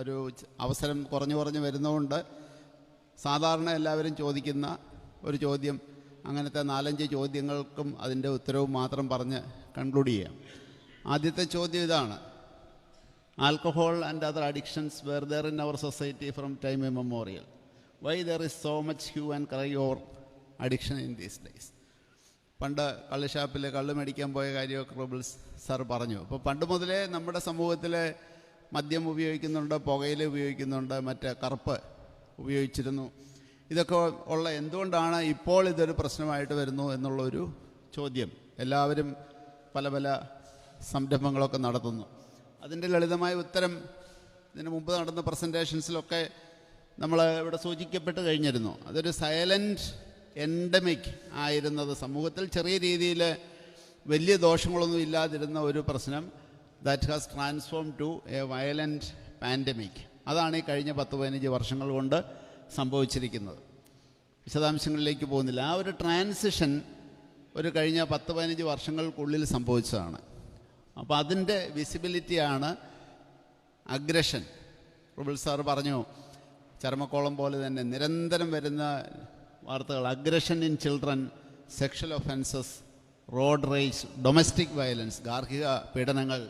ഒരു അവസരം കുറഞ്ഞു കുറഞ്ഞു വരുന്നതുകൊണ്ട് സാധാരണ എല്ലാവരും ചോദിക്കുന്ന ഒരു ചോദ്യം അങ്ങനത്തെ നാലഞ്ച് ചോദ്യങ്ങൾക്കും അതിന്റെ ഉത്തരവും മാത്രം പറഞ്ഞ് കൺക്ലൂഡ് ചെയ്യാം. ആദ്യത്തെ ചോദ്യം ഇതാണ്. Alcohol and other addictions were there in our society from time memorial why there is so much hue and cry or addiction in these days പണ്ട് കള്ളുഷാപ്പിൽ കള്ള് മേടിക്കാൻ പോയ കാര്യമൊക്കെ റബിൾസ് സാർ പറഞ്ഞു. അപ്പോൾ പണ്ട് മുതലേ നമ്മുടെ സമൂഹത്തിൽ മദ്യം ഉപയോഗിക്കുന്നുണ്ട് പുകയില ഉപയോഗിക്കുന്നുണ്ട് മറ്റേ കറുപ്പ് ഉപയോഗിച്ചിരുന്നു. ഇതൊക്കെ ഉള്ള എന്തുകൊണ്ടാണ് ഇപ്പോൾ ഇതൊരു പ്രശ്നമായിട്ട് വരുന്നു എന്നുള്ളൊരു ചോദ്യം എല്ലാവരും പല പല സംരംഭങ്ങളൊക്കെ നടത്തുന്നു. അതിന്റെ ലളിതമായ ഉത്തരം ഇതിനു മുമ്പ് നടന്ന പ്രസന്റേഷൻസിലൊക്കെ നമ്മൾ ഇവിടെ സൂചിക്കപ്പെട്ട് കഴിഞ്ഞിരുന്നു. അതൊരു സൈലന്റ് എൻഡമിക് ആയിരുന്നത്. സമൂഹത്തിൽ ചെറിയ രീതിയിൽ വലിയ ദോഷങ്ങളൊന്നും ഇല്ലാതിരുന്ന ഒരു പ്രശ്നം. That has transform to a violent pandemic അതാണ് ഈ കഴിഞ്ഞ പത്ത് പതിനഞ്ച് വർഷങ്ങൾ കൊണ്ട് സംഭവിച്ചിരിക്കുന്നത്. വിശദാംശങ്ങളിലേക്ക് പോകുന്നില്ല. ആ ഒരു ട്രാൻസിഷൻ ഒരു കഴിഞ്ഞ പത്ത് പതിനഞ്ച് വർഷങ്ങൾക്കുള്ളിൽ സംഭവിച്ചതാണ്. അപ്പോൾ അതിന്റെ വിസിബിലിറ്റിയാണ് അഗ്രഷൻ റുബിൾ സാർ പറഞ്ഞു ചർമ്മക്കോളം പോലെ തന്നെ നിരന്തരം വരുന്ന വാർത്തകൾ. Aggression in children sexual offences road race domestic violence ഗാർഹിക പീഡനങ്ങൾ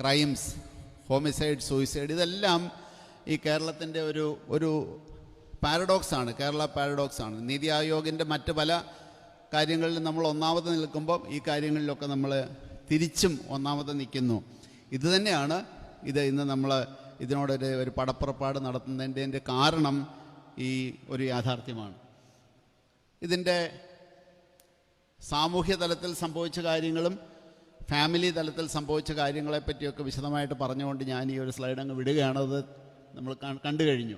ക്രൈംസ് ഹോമിസൈഡ് സൂയിസൈഡ് ഇതെല്ലാം ഈ കേരളത്തിന്റെ ഒരു ഒരു പാരഡോക്സ് ആണ് കേരള പാരഡോക്സ് ആണ്. നീതി ആയോഗിന്റെ മറ്റ് പല കാര്യങ്ങളിൽ നമ്മൾ ഒന്നാമത് നിൽക്കുമ്പോൾ ഈ കാര്യങ്ങളിലൊക്കെ നമ്മൾ തിരിച്ചും ഒന്നാമത് നിൽക്കുന്നു. ഇതുതന്നെയാണ് ഇത് ഇന്ന് നമ്മൾ ഇതിനോടൊരു ഒരു പടപ്പുറപ്പാട് നടത്തുന്നതിന്റെ കാരണം ഈ ഒരു യാഥാർത്ഥ്യമാണ്. ഇതിന്റെ സാമൂഹ്യ തലത്തിൽ സംഭവിച്ച കാര്യങ്ങളും ഫാമിലി തലത്തിൽ സംഭവിച്ച കാര്യങ്ങളെ പറ്റിയൊക്കെ വിശദമായിട്ട് പറഞ്ഞുകൊണ്ട് ഞാൻ ഈ ഒരു സ്ലൈഡ് അങ്ങ് വിടുകയാണ്. അത് നമ്മൾ കണ്ടു കഴിഞ്ഞു.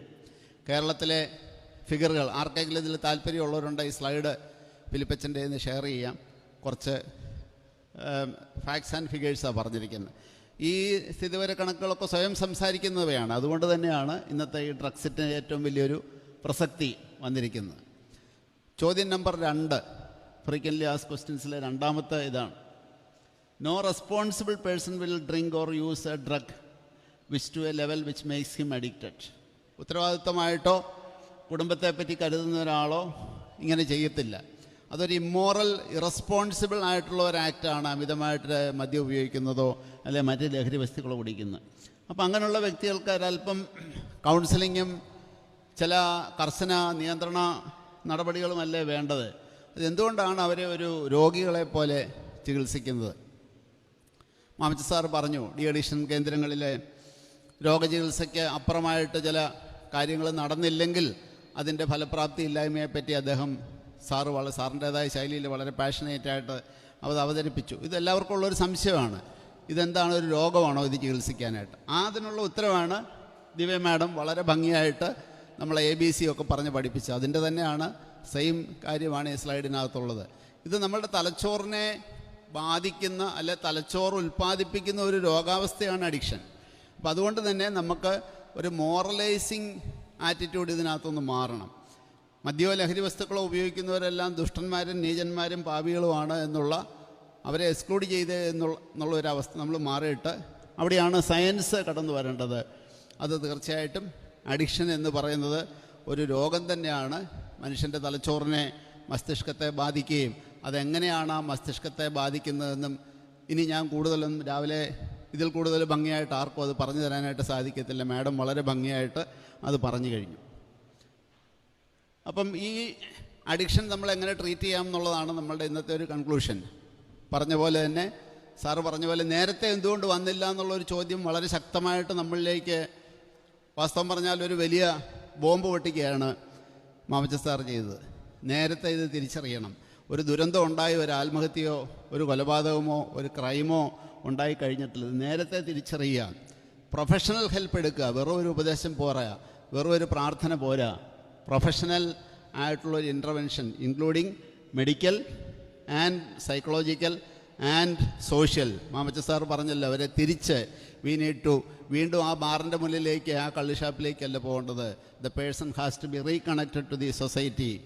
കേരളത്തിലെ ഫിഗറുകൾ ആർക്കെങ്കിലും ഇതിൽ താല്പര്യമുള്ളവരുണ്ട്? ഈ സ്ലൈഡ് ഫിലിപ്പച്ചന്റെ നിന്ന് ഷെയർ ചെയ്യാം. കുറച്ച് ഫാക്ട്സ് ആൻഡ് ഫിഗേഴ്സാണ് പറഞ്ഞിരിക്കുന്നത്. ഈ സ്ഥിതിവര കണക്കുകളൊക്കെ സ്വയം സംസാരിക്കുന്നവയാണ്. അതുകൊണ്ട് തന്നെയാണ് ഇന്നത്തെ ഈ ഡ്രഗ്സിറ്റിന് ഏറ്റവും വലിയൊരു പ്രസക്തി വന്നിരിക്കുന്നത്. ചോദ്യം നമ്പർ രണ്ട് ഫ്രീക്വൻലി ആസ് ക്വസ്റ്റ്യൻസിലെ രണ്ടാമത്തെ ഇതാണ്. No responsible person will drink or use a drug which to a level which makes him addicted ഉത്തരവാദിത്തമായിട്ടോ കുടുംബത്തെ പറ്റി കരുതുന്ന ഒരാളോ ഇങ്ങനെ ചെയ്യത്തില്ല. അതൊരു ഇമ്മോറൽ ഇറസ്പോൺസിബിൾ ആയിട്ടുള്ള ഒരു ആക്റ്റാണ് അമിതമായിട്ട് മദ്യം ഉപയോഗിക്കുന്നതോ അല്ലെ മറ്റ് ലഹരി വസ്തുക്കളോ കുടിക്കുന്നത് അപ്പോൾ അങ്ങനെയുള്ള വ്യക്തികൾക്ക് ഒരല്പം കൗൺസിലിങ്ങും ചില കർശന നിയന്ത്രണ നടപടികളുമല്ലേ വേണ്ടത്? അതെന്തുകൊണ്ടാണ് അവരെ ഒരു രോഗികളെ പോലെ ചികിത്സിക്കുന്നത്? മാമച്ച സാർ പറഞ്ഞു ഡി അഡിഷൻ കേന്ദ്രങ്ങളിലെ രോഗചികിത്സയ്ക്ക് അപ്പുറമായിട്ട് ചില കാര്യങ്ങൾ നടന്നില്ലെങ്കിൽ അതിന്റെ ഫലപ്രാപ്തി ഇല്ലായ്മയെപ്പറ്റി അദ്ദേഹം സാറ് വളരെ സാറിന്റേതായ ശൈലിയിൽ വളരെ പാഷനേറ്റായിട്ട് അത് അവതരിപ്പിച്ചു. ഇതെല്ലാവർക്കും ഉള്ളൊരു സംശയമാണ് ഇതെന്താണ് ഒരു രോഗമാണോ ഇത് ചികിത്സിക്കാനായിട്ട്? അതിനുള്ള ഉത്തരവാണ് ദിവ്യ മാഡം വളരെ ഭംഗിയായിട്ട് നമ്മളെ എ ബി സി ഒക്കെ പറഞ്ഞ് പഠിപ്പിച്ചത്. അതിന്റെ തന്നെയാണ് സെയിം കാര്യമാണ് ഈ സ്ലൈഡിനകത്തുള്ളത്. ഇത് നമ്മളുടെ തലച്ചോറിനെ ബാധിക്കുന്ന അല്ലെ തലച്ചോറ് ഉൽപ്പാദിപ്പിക്കുന്ന ഒരു രോഗാവസ്ഥയാണ് അഡിക്ഷൻ. അപ്പം അതുകൊണ്ട് തന്നെ നമുക്ക് ഒരു മോറലൈസിങ് ആറ്റിറ്റ്യൂഡ് ഇതിനകത്തൊന്ന് മാറണം. മദ്യമോ ലഹരി വസ്തുക്കളോ ഉപയോഗിക്കുന്നവരെല്ലാം ദുഷ്ടന്മാരും നീചന്മാരും പാപികളുമാണ് എന്നുള്ള അവരെ എക്സ്ക്ലൂഡ് ചെയ്ത് എന്നുള്ള ഒരു അവസ്ഥ നമ്മൾ മാറിയിട്ട് അവിടെയാണ് സയൻസ് കടന്നു വരേണ്ടത്. അത് തീർച്ചയായിട്ടും അഡിക്ഷൻ എന്ന് പറയുന്നത് ഒരു രോഗം തന്നെയാണ്. മനുഷ്യന്റെ തലച്ചോറിനെ മസ്തിഷ്കത്തെ ബാധിക്കുകയും അതെങ്ങനെയാണ് ആ മസ്തിഷ്കത്തെ ബാധിക്കുന്നതെന്നും ഇനി ഞാൻ കൂടുതലും രാവിലെ ഇതിൽ കൂടുതൽ ഭംഗിയായിട്ട് ആർക്കും അത് പറഞ്ഞു തരാനായിട്ട് സാധിക്കത്തില്ല. മാഡം വളരെ ഭംഗിയായിട്ട് അത് പറഞ്ഞു കഴിഞ്ഞു. അപ്പം ഈ അഡിക്ഷൻ നമ്മൾ എങ്ങനെ ട്രീറ്റ് ചെയ്യാം എന്നുള്ളതാണ് നമ്മളുടെ ഇന്നത്തെ ഒരു കൺക്ലൂഷൻ. പറഞ്ഞ പോലെ തന്നെ സാറ് പറഞ്ഞ പോലെ നേരത്തെ എന്തുകൊണ്ട് വന്നില്ല എന്നുള്ളൊരു ചോദ്യം വളരെ ശക്തമായിട്ട് നമ്മളിലേക്ക് വാസ്തവം പറഞ്ഞാൽ ഒരു വലിയ ബോംബ് പൊട്ടിക്കുകയാണ് മാമച്ച സാർ ചെയ്തത്. നേരത്തെ ഇത് തിരിച്ചറിയണം. ഒരു ദുരന്തം ഉണ്ടായി ഒരു ആത്മഹത്യയോ ഒരു കൊലപാതകമോ ഒരു ക്രൈമോ ഉണ്ടായി കഴിഞ്ഞിട്ടുള്ളത് നേരത്തെ തിരിച്ചറിയുക. പ്രൊഫഷണൽ ഹെൽപ്പ് എടുക്കുക. വെറും ഒരു ഉപദേശം പോരാ. വെറും ഒരു പ്രാർത്ഥന പോരാ. പ്രൊഫഷണൽ ആയിട്ടുള്ള ഒരു intervention including medical and psychological and social Mamacha sir പറഞ്ഞല്ലോ അവരെ തിരിച്ച് വി നീഡ് ടു വീണ്ടും ആ ബാറിന്റെ മുന്നിലേക്ക് ആ കള്ളിഷാപ്പിലേക്കല്ല പോകേണ്ടത്. The person has to be reconnected to the society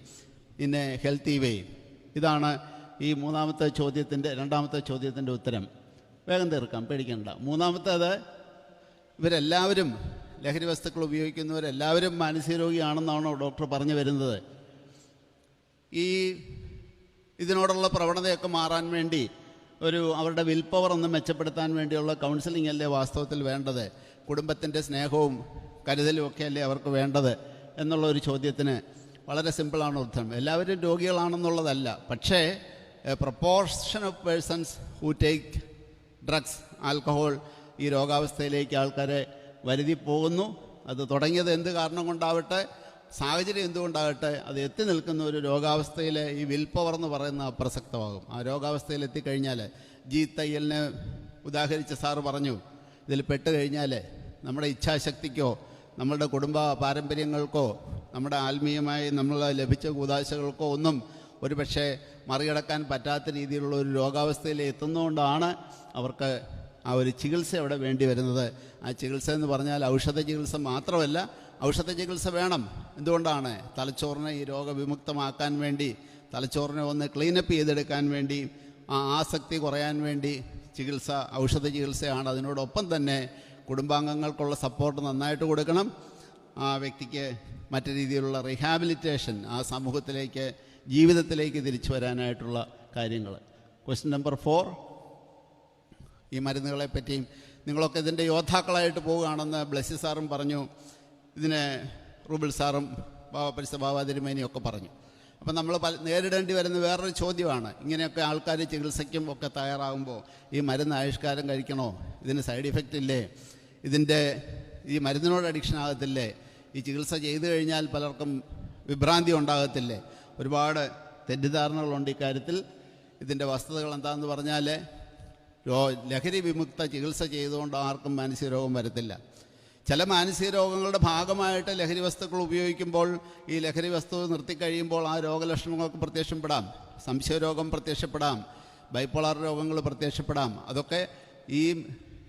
in a healthy way ഇതാണ് ഈ മൂന്നാമത്തെ ചോദ്യത്തിന്റെ രണ്ടാമത്തെ ചോദ്യത്തിന്റെ ഉത്തരം. വേഗം തീർക്കാം പേടിക്കണ്ട. മൂന്നാമത്തേത് ഇവരെല്ലാവരും ലഹരി വസ്തുക്കൾ ഉപയോഗിക്കുന്നവരെല്ലാവരും മാനസിക രോഗിയാണെന്നാണോ ഡോക്ടർ പറഞ്ഞു വരുന്നത്? ഈ ഇതിനോടുള്ള പ്രവണതയൊക്കെ മാറാൻ വേണ്ടി ഒരു അവരുടെ വിൽ പവർ ഒന്ന് മെച്ചപ്പെടുത്താൻ വേണ്ടിയുള്ള കൗൺസിലിംഗ് അല്ലേ വാസ്തവത്തിൽ വേണ്ടത്? കുടുംബത്തിന്റെ സ്നേഹവും കരുതലും ഒക്കെ അല്ലേ അവർക്ക് വേണ്ടത് എന്നുള്ള ഒരു ചോദ്യത്തിന് വളരെ സിമ്പിളാണ് അർത്ഥം എല്ലാവരും രോഗികളാണെന്നുള്ളതല്ല. പക്ഷേ proportion of persons who take drugs alcohol ഈ രോഗാവസ്ഥയിലേക്ക് ആൾക്കാരെ വരുതി പോകുന്നു. അത് തുടങ്ങിയത് എന്ത് കാരണം കൊണ്ടാവട്ടെ? സാഹചര്യം എന്തുകൊണ്ടാകട്ടെ? അത് എത്തി നിൽക്കുന്ന ഒരു രോഗാവസ്ഥയിൽ ഈ വിൽ പവർ എന്ന് പറയുന്ന അപ്രസക്തമാകും ആ രോഗാവസ്ഥയിൽ എത്തിക്കഴിഞ്ഞാൽ ജി തയ്യലിനെ ഉദാഹരിച്ച സാറ് പറഞ്ഞു ഇതിൽ പെട്ട് കഴിഞ്ഞാൽ നമ്മുടെ ഇച്ഛാശക്തിക്കോ നമ്മളുടെ കുടുംബ പാരമ്പര്യങ്ങൾക്കോ നമ്മുടെ ആത്മീയമായി നമ്മൾ ലഭിച്ച കൂതാശകൾക്കോ ഒന്നും ഒരു പക്ഷേ മറികടക്കാൻ പറ്റാത്ത രീതിയിലുള്ള ഒരു രോഗാവസ്ഥയിൽ എത്തുന്നതുകൊണ്ടാണ് അവർക്ക് ആ ഒരു ചികിത്സ അവിടെ വേണ്ടി വരുന്നത്. ആ ചികിത്സ എന്ന് പറഞ്ഞാൽ ഔഷധ ചികിത്സ മാത്രമല്ല ഔഷധ ചികിത്സ വേണം. എന്തുകൊണ്ടാണ്? തലച്ചോറിനെ ഈ രോഗവിമുക്തമാക്കാൻ വേണ്ടി തലച്ചോറിനെ ഒന്ന് ക്ലീനപ്പ് ചെയ്തെടുക്കാൻ വേണ്ടി ആ ആസക്തി കുറയാൻ വേണ്ടി ചികിത്സ ഔഷധ ചികിത്സയാണ്. അതിനോടൊപ്പം തന്നെ കുടുംബാംഗങ്ങൾക്കുള്ള സപ്പോർട്ട് നന്നായിട്ട് കൊടുക്കണം. ആ വ്യക്തിക്ക് മറ്റു രീതിയിലുള്ള റീഹാബിലിറ്റേഷൻ ആ സമൂഹത്തിലേക്ക് ജീവിതത്തിലേക്ക് തിരിച്ചു വരാനായിട്ടുള്ള കാര്യങ്ങൾ. ക്വസ്റ്റ്യൻ നമ്പർ ഫോർ ഈ മരുന്നുകളെ പറ്റിയും നിങ്ങളൊക്കെ ഇതിന്റെ യോദ്ധാക്കളായിട്ട് പോവുകയാണെന്ന് ബ്ലസ്സി സാറും പറഞ്ഞു. ഇതിനെ റൂബിൾ സാറും ബാബ പരിസ ബാബ പറഞ്ഞു. അപ്പം നമ്മൾ നേരിടേണ്ടി വരുന്ന വേറൊരു ചോദ്യമാണ്. ഇങ്ങനെയൊക്കെ ആൾക്കാർ ചികിത്സയ്ക്കും ഒക്കെ തയ്യാറാകുമ്പോൾ ഈ മരുന്ന് ആവിഷ്കാരം കഴിക്കണോ? ഇതിന് സൈഡ് ഇഫക്റ്റ് ഇല്ലേ? ഇതിന്റെ ഈ മരുന്നിനോട് അഡിക്ഷൻ ആകത്തില്ലേ? ഈ ചികിത്സ ചെയ്തു കഴിഞ്ഞാൽ പലർക്കും വിഭ്രാന്തി ഉണ്ടാകത്തില്ലേ? ഒരുപാട് തെറ്റിദ്ധാരണകളുണ്ട് ഇക്കാര്യത്തിൽ ഇതിന്റെ വസ്തുതകൾ എന്താണെന്ന് പറഞ്ഞാൽ ലഹരി വിമുക്ത ചികിത്സ ചെയ്തുകൊണ്ട് ആർക്കും മാനസിക രോഗം വരത്തില്ല. ചില മാനസിക രോഗങ്ങളുടെ ഭാഗമായിട്ട് ലഹരി വസ്തുക്കൾ ഉപയോഗിക്കുമ്പോൾ ഈ ലഹരി വസ്തു നിർത്തിക്കഴിയുമ്പോൾ ആ രോഗലക്ഷണങ്ങൾക്ക് പ്രത്യക്ഷപ്പെടാം. സംശയരോഗം പ്രത്യക്ഷപ്പെടാം. ബൈപ്പോളാർ രോഗങ്ങൾ പ്രത്യക്ഷപ്പെടാം. അതൊക്കെ ഈ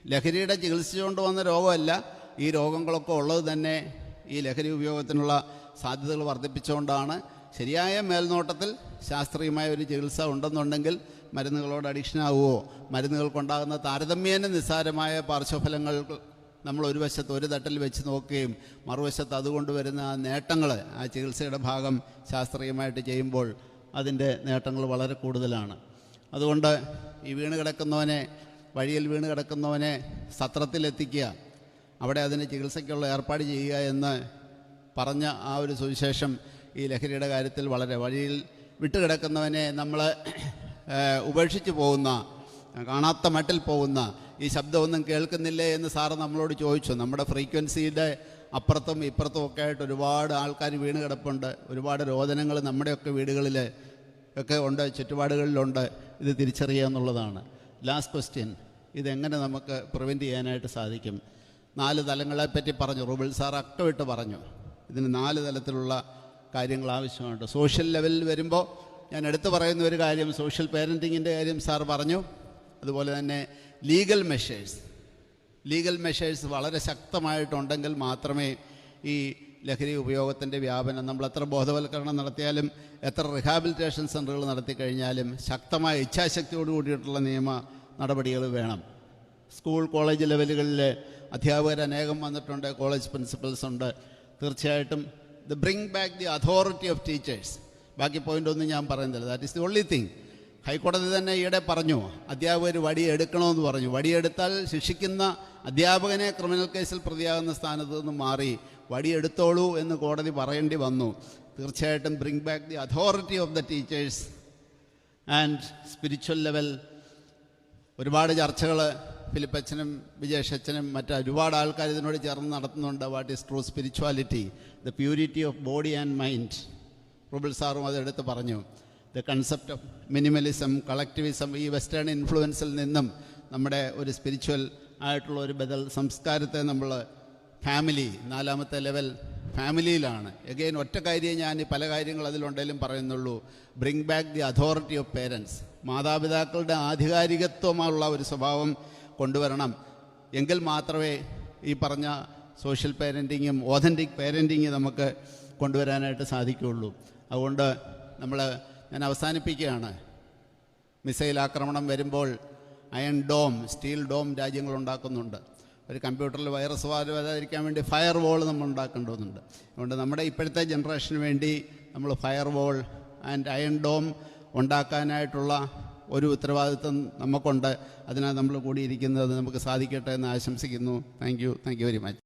ലഹരിയുടെ ചികിത്സിച്ചുകൊണ്ട് വന്ന രോഗമല്ല ഈ രോഗങ്ങളൊക്കെ ഉള്ളത് തന്നെ ഈ ലഹരി ഉപയോഗത്തിനുള്ള സാധ്യതകൾ വർദ്ധിപ്പിച്ചുകൊണ്ടാണ്. ശരിയായ മേൽനോട്ടത്തിൽ ശാസ്ത്രീയമായ ഒരു ചികിത്സ ഉണ്ടെന്നുണ്ടെങ്കിൽ മരുന്നുകളോട് അഡിക്ഷൻ ആവുമോ മരുന്നുകൾക്കുണ്ടാകുന്ന താരതമ്യേന നിസ്സാരമായ പാർശ്വഫലങ്ങൾ നമ്മൾ ഒരു വശത്ത് ഒരു തട്ടിൽ വെച്ച് നോക്കുകയും മറുവശത്ത് അതുകൊണ്ട് വരുന്ന ആ നേട്ടങ്ങൾ ആ ചികിത്സയുടെ ഭാഗം ശാസ്ത്രീയമായിട്ട് ചെയ്യുമ്പോൾ അതിന്റെ നേട്ടങ്ങൾ വളരെ കൂടുതലാണ്. അതുകൊണ്ട് ഈ വീണ് കിടക്കുന്നവനെ വഴിയിൽ വീണ് കിടക്കുന്നവനെ സത്രത്തിലെത്തിക്കുക അവിടെ അതിന് ചികിത്സയ്ക്കുള്ള ഏർപ്പാട് ചെയ്യുക എന്ന് പറഞ്ഞ ആ ഒരു സുവിശേഷം ഈ ലഹരിയുടെ കാര്യത്തിൽ വളരെ വഴിയിൽ വിട്ടുകിടക്കുന്നവനെ നമ്മൾ ഉപേക്ഷിച്ച് പോകുന്ന കാണാത്ത മട്ടിൽ പോകുന്ന ഈ ശബ്ദമൊന്നും കേൾക്കുന്നില്ലേ എന്ന് സാറ് നമ്മളോട് ചോദിച്ചു. നമ്മുടെ ഫ്രീക്വൻസിയുടെ അപ്പുറത്തും ഇപ്പുറത്തും ഒക്കെ ആയിട്ട് ഒരുപാട് ആൾക്കാർ വീണ് കിടപ്പുണ്ട് ഒരുപാട് രോദനങ്ങൾ നമ്മുടെയൊക്കെ വീടുകളിൽ ഒക്കെ ഉണ്ട് ചുറ്റുപാടുകളിലുണ്ട്. ഇത് തിരിച്ചറിയുക എന്നുള്ളതാണ്. ലാസ്റ്റ് ക്വസ്റ്റ്യൻ ഇതെങ്ങനെ നമുക്ക് പ്രിവെന്റ് ചെയ്യാനായിട്ട് സാധിക്കും? നാല് തലങ്ങളെപ്പറ്റി പറഞ്ഞു. റൂബിൾ സാർ അക്കമിട്ട് പറഞ്ഞു. ഇതിന് നാല് തലത്തിലുള്ള കാര്യങ്ങൾ ആവശ്യമുണ്ട് സോഷ്യൽ ലെവലിൽ വരുമ്പോൾ ഞാൻ എടുത്തു പറയുന്ന ഒരു കാര്യം സോഷ്യൽ പേരന്റിങ്ങിന്റെ കാര്യം സാർ പറഞ്ഞു. അതുപോലെ തന്നെ ലീഗൽ മെഷേഴ്സ്. ലീഗൽ മെഷേഴ്സ് വളരെ ശക്തമായിട്ടുണ്ടെങ്കിൽ മാത്രമേ ഈ ലഹരി ഉപയോഗത്തിന്റെ വ്യാപനം നമ്മൾ എത്ര ബോധവൽക്കരണം നടത്തിയാലും എത്ര റിഹാബിലിറ്റേഷൻ സെന്ററുകൾ നടത്തി കഴിഞ്ഞാലും ശക്തമായ ഇച്ഛാശക്തിയോട് കൂടിയിട്ടുള്ള നിയമ നടപടികൾ വേണം. സ്കൂൾ കോളേജ് ലെവലുകളിൽ അധ്യാപകർ അനേകം വന്നിട്ടുണ്ട് കോളേജ് പ്രിൻസിപ്പൽസ് ഉണ്ട്. തീർച്ചയായിട്ടും the bring back the authority of teachers. ബാക്കി പോയിന്റ് ഒന്നും ഞാൻ പറയുന്നില്ല. That is the only thing ഹൈക്കോടതി തന്നെ ഈയിടെ പറഞ്ഞു അധ്യാപകർ വടിയെടുക്കണമെന്ന് പറഞ്ഞു. വടിയെടുത്താൽ ശിക്ഷിക്കുന്ന അധ്യാപകനെ ക്രിമിനൽ കേസിൽ പ്രതിയാകുന്ന സ്ഥാനത്ത് നിന്ന് മാറി വടിയെടുത്തോളൂ എന്ന് കോടതി പറയേണ്ടി വന്നു. തീർച്ചയായിട്ടും bring back the authority of the teachers and spiritual level ഒരുപാട് ചർച്ചകൾ ഫിലിപ്പച്ചനും വിജേഷച്ചനും മറ്റ് ഒരുപാട് ആൾക്കാർ ഇതിനോട് ചേർന്ന് നടത്തുന്നുണ്ട്. What is true spirituality the purity of body and mind rouble സാറും അതെടുത്ത് പറഞ്ഞു. The concept of minimalism collectivism ഈ വെസ്റ്റേൺ ഇൻഫ്ലുവൻസിൽ നിന്നും നമ്മുടെ ഒരു സ്പിരിച്വൽ ആയിട്ടുള്ള ഒരു ബദൽ സംസ്കാരത്തെ നമ്മൾ ഫാമിലി നാലാമത്തെ ലെവൽ ഫാമിലിയിലാണ് എഗെയിൻ ഒറ്റ കാര്യം ഞാൻ പല കാര്യങ്ങൾ അതിലുണ്ടെങ്കിലും പറയുന്നുള്ളൂ. Bring back the authority of parents മാതാപിതാക്കളുടെ ആധികാരികത്വമുള്ള ഒരു സ്വഭാവം കൊണ്ടുവരണം. എങ്കിൽ മാത്രമേ ഈ പറഞ്ഞ സോഷ്യൽ പേരന്റിങ്ങും ഓതന്റിക് പേരന്റിങ് നമുക്ക് കൊണ്ടുവരാനായിട്ട് സാധിക്കുകയുള്ളൂ. അതുകൊണ്ട് നമ്മൾ ഞാൻ അവസാനിപ്പിക്കുകയാണ്. മിസൈൽ ആക്രമണം വരുമ്പോൾ അയൺ ഡോം സ്റ്റീൽ ഡോം രാജ്യങ്ങൾ ഉണ്ടാക്കുന്നുണ്ട്. ഒരു കമ്പ്യൂട്ടറിൽ വൈറസ് വരാതിരിക്കാൻ വേണ്ടി ഫയർ വോൾ നമ്മൾ ഉണ്ടാക്കേണ്ടതുണ്ട്. അതുകൊണ്ട് നമ്മുടെ ഇപ്പോഴത്തെ ജനറേഷന് വേണ്ടി നമ്മൾ fire wall and iron dome ഉണ്ടാക്കാനായിട്ടുള്ള ഒരു ഉത്തരവാദിത്വം നമുക്കുണ്ട്. അതിനാൽ നമ്മൾ കൂടിയിരിക്കുന്നത് നമുക്ക് സാധിക്കട്ടെ എന്ന് ആശംസിക്കുന്നു. Thank you thank you very much